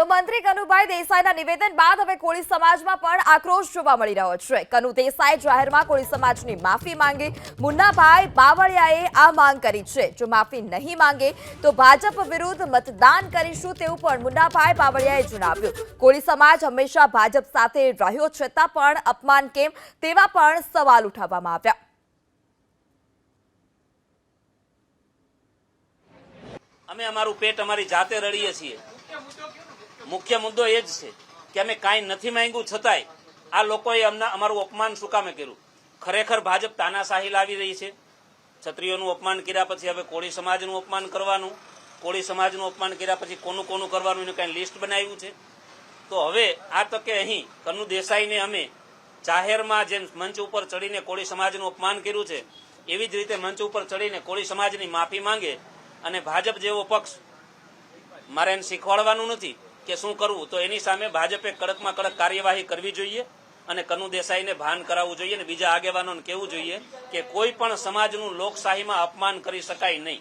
તો મંત્રી કનુભાઈ દેસાઈના નિવેદન બાદ હવે કોળી સમાજમાં પણ આક્રોશ જોવા મળી રહ્યો છે. કનુ દેસાઈ જાહેરમાં કોળી સમાજની માફી માંગી. મુન્નાભાઈ બાવળિયાએ આ માંગ કરી છે. જો માફી નહીં માંગે તો ભાજપ વિરુદ્ધ મતદાન કરીશું તેવું પણ મુન્નાભાઈ બાવળિયાએ જણાવ્યું. કોળી સમાજ હંમેશા ભાજપ સાથે રહ્યો છતાં પણ અપમાન કેમ તેવા પણ સવાલ ઉઠાવવામાં આવ્યા. અમે અમારું પેટ અમારી જાતે રડીએ છીએ. મુખ્ય મુદ્દો એ જ છે કે અમે કાંઈ નથી માંગ્યું, છતાંય આ લોકોએ અમને અમારું અપમાન શું કામે કર્યું? ખરેખર ભાજપ તાનાશાહી લાવી રહી છે? ક્ષત્રિયોનું અપમાન કર્યા પછી હવે કોળી સમાજનું અપમાન કરવાનું? કોળી સમાજનું અપમાન કર્યા પછી કોનું કોનું કરવાનું? એનું કાંઈ લિસ્ટ બનાવ્યું છે? તો હવે આ તકે અહીં કનુ દેસાઈને અમે જાહેરમાં જેમ મંચ ઉપર ચડીને કોળી સમાજનું અપમાન કર્યું છે, એવી જ રીતે મંચ ઉપર ચડીને કોળી સમાજની માફી માંગે અને ભાજપ જેવો પક્ષ મારે એને શીખવાડવાનું નથી. કે શું કરવું, તો એની સામે ભાજપે કડકમાં કડક કાર્યવાહી કરવી જોઈએ અને કનુ દેસાઈને ભાન કરાવવું જોઈએ અને બીજા આગેવાનોને કહેવું જોઈએ કે કોઈ પણ સમાજનું લોકશાહીમાં અપમાન કરી શકાય નહીં.